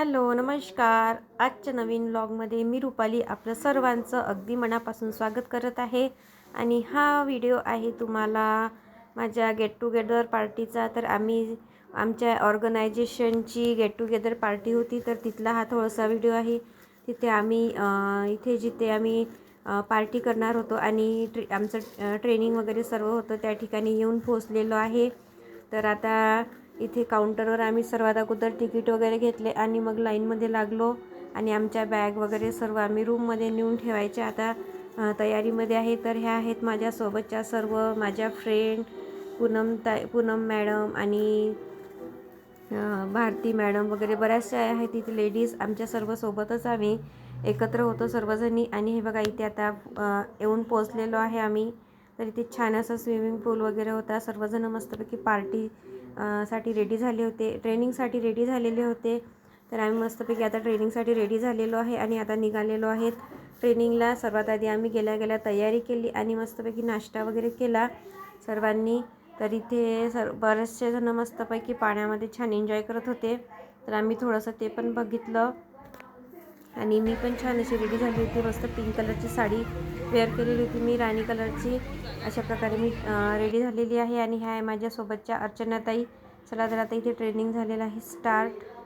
Hello नमस्कार. आजच्या नवीन व्लॉगमध्ये मी रुपाली आपलं सर्वांचं अगदी मनापासून स्वागत करत आहे. आणि हा व्हिडिओ आहे तुम्हाला माझ्या गेट टुगेदर पार्टीचा तर आम्ही आमच्या ऑर्गनायझेशनची गेट टुगेदर पार्टी होती तर तिथला हा थोडासा व्हिडिओ आहे. तिथे आम्ही इथे जिथे आम्ही पार्टी करणार होतो आणि ट्रे आमचं ट्रेनिंग वगैरे सर्व होतं त्या ठिकाणी येऊन पोचलेलो आहे. तर आता इथे काउंटरवर आम्ही सर्वात अगोदर तिकीट वगैरे घेतले आणि मग लाईनमध्ये लागलो आणि आमच्या बॅग वगैरे सर्व आम्ही रूममध्ये नेऊन ठेवायच्या आता तयारीमध्ये आहे तर ह्या आहेत माझ्यासोबतच्या सर्व माझ्या फ्रेंड पूनम ताई पूनम मॅडम आणि भारती मॅडम वगैरे बऱ्याचशा आहेत तिथे लेडीज आमच्या सर्व सोबतच आम्ही एकत्र होतो सर्वजणी आणि हे बघा इथे आता येऊन पोचलेलो आहे आम्ही. तर इथे छान असं स्विमिंग पूल वगैरे होता. सर्वजण मस्तपैकी पार्टी साठी रेडी झाले होते. ट्रेनिंगसाठी रेडी झालेले होते. तर आम्ही मस्तपैकी आता ट्रेनिंगसाठी रेडी झालेलो आहे आणि आता निघालेलो आहेत. ट्रेनिंगला सर्वात आधी आम्ही गेल्या गेल्या तयारी केली आणि मस्तपैकी नाश्ता वगैरे केला सर्वांनी. तर इथे सर बरेचसे जण मस्तपैकी पाण्यामध्ये छान एन्जॉय करत होते. तर आम्ही थोडंसं ते पण बघितलं. आणि मी पण छान अशी रेडी झाली होती. मस्त पिंक कलरची साडी वेअर केलेली होती मी राणी कलरची अशा प्रकारे मी रेडी झालेली आहे. आणि ह्या आहे माझ्यासोबतच्या अर्चनाताई. चला तर आता इथे ट्रेनिंग झालेलं आहे. स्टार्ट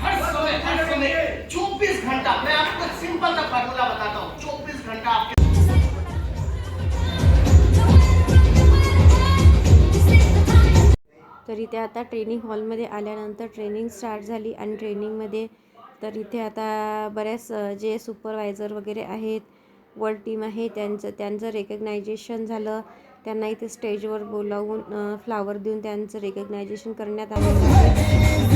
हर समय हर समय 24 घंटा मैं आपको सिंपल सा फार्मूला बताता हूँ 24 घंटा आपके तर इथे आता ट्रेनिंग हॉलमध्ये आल्यानंतर ट्रेनिंग स्टार्ट झाली आणि ट्रेनिंगमध्ये तर इथे आता बऱ्याच जे सुपरवायझर वगैरे आहेत वर्ल्ड टीम आहे त्यांचं त्यांचं रेकग्नायझेशन झालं. त्यांना इथे स्टेजवर बोलावून फ्लावर देऊन त्यांचं रेकग्नायझेशन करण्यात आलं.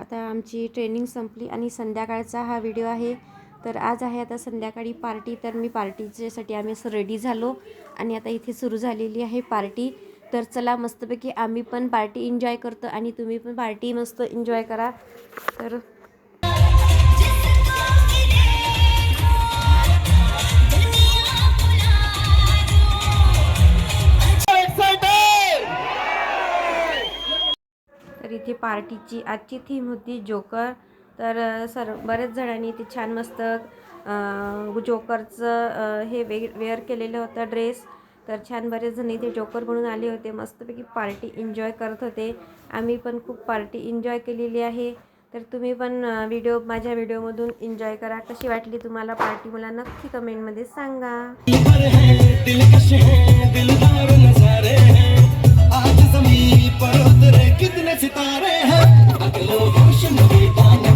आता आमची ट्रेनिंग संपली आणि संध्याकाळचा हा व्हिडिओ आहे. तर आज आहे आता संध्याकाळी पार्टी. तर मी पार्टीच्यासाठी आम्ही असं रेडी झालो आणि आता इथे सुरू झालेली आहे पार्टी. तर चला मस्तपैकी आम्ही पण पार्टी एन्जॉय करतो आणि तुम्ही पण पार्टी मस्त एन्जॉय करा. तर तिथे पार्टीची आजची थीम होती जोकर. तर सर बऱ्याच जणांनी ते छान मस्त जोकरचं हे वे वेअर केलेलं होतं ड्रेस. तर छान बरेच जण इथे जोकर म्हणून आले होते. मस्तपैकी पार्टी एन्जॉय करत होते. आम्ही पण खूप पार्टी एन्जॉय केलेली आहे. तर तुम्ही पण व्हिडिओ माझ्या व्हिडिओमधून एन्जॉय करा. कशी वाटली तुम्हाला पार्टी मला नक्की कमेंटमध्ये सांगा. दिलकश है दिलदार हैं कितने सितारे हैं। अगलो रोशन दीवानम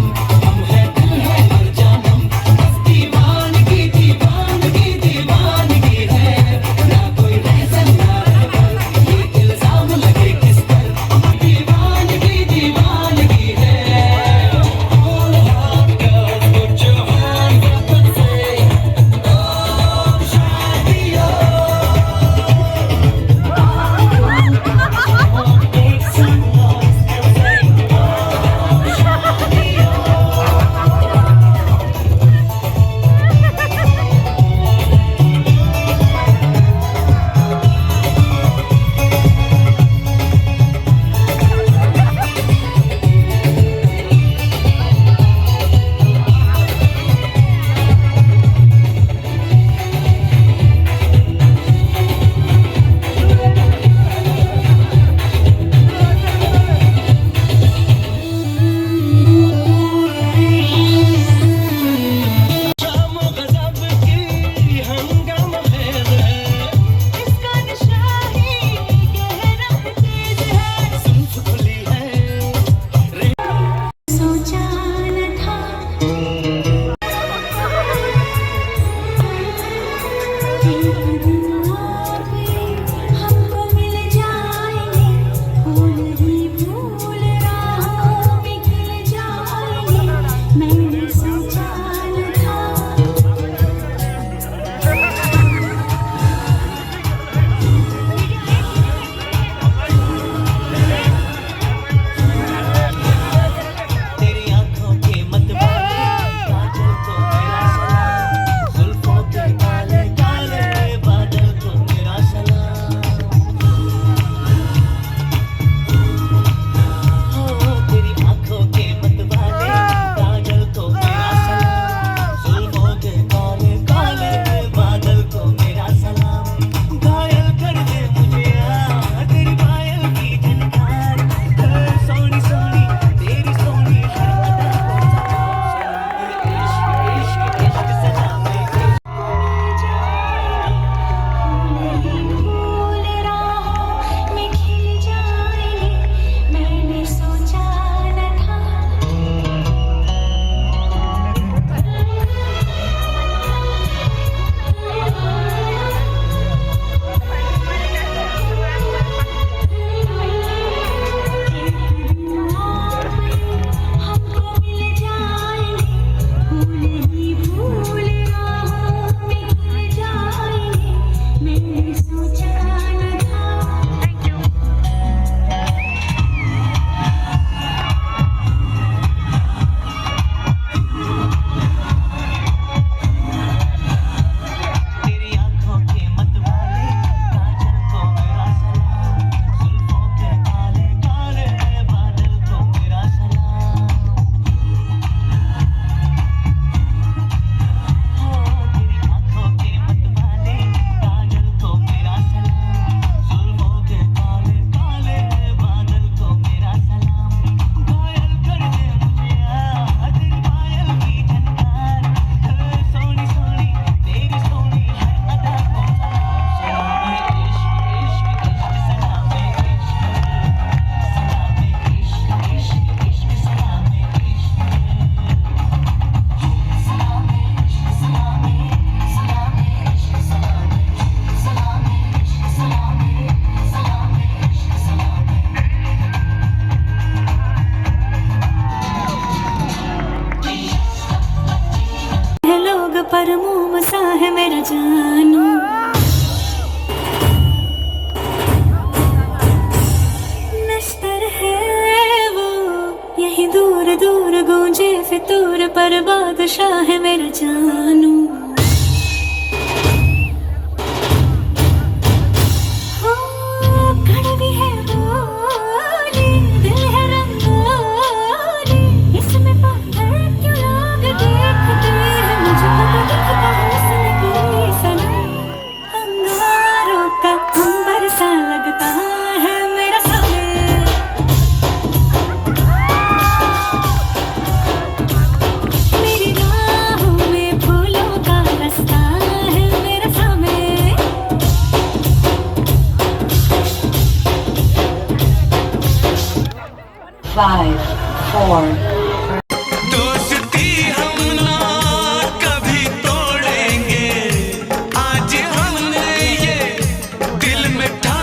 ही दूर दूर गूंजे फितूर पर बादशाह है मेरा जानू।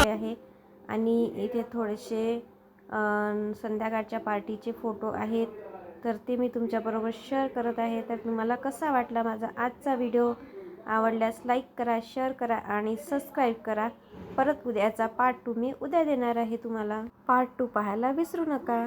आहे. आणि इथे थोडेसे संध्याकाळच्या पार्टीचे फोटो आहेत. तर ते मी तुमच्याबरोबर शेअर करत आहे. तर तुम्हाला कसा वाटला माझा आजचा व्हिडिओ आवडल्यास लाईक करा शेअर करा आणि सबस्क्राईब करा. परत उद्याचा पार्ट टू मी उद्या देणार आहे तुम्हाला. पार्ट टू पाहायला विसरू नका.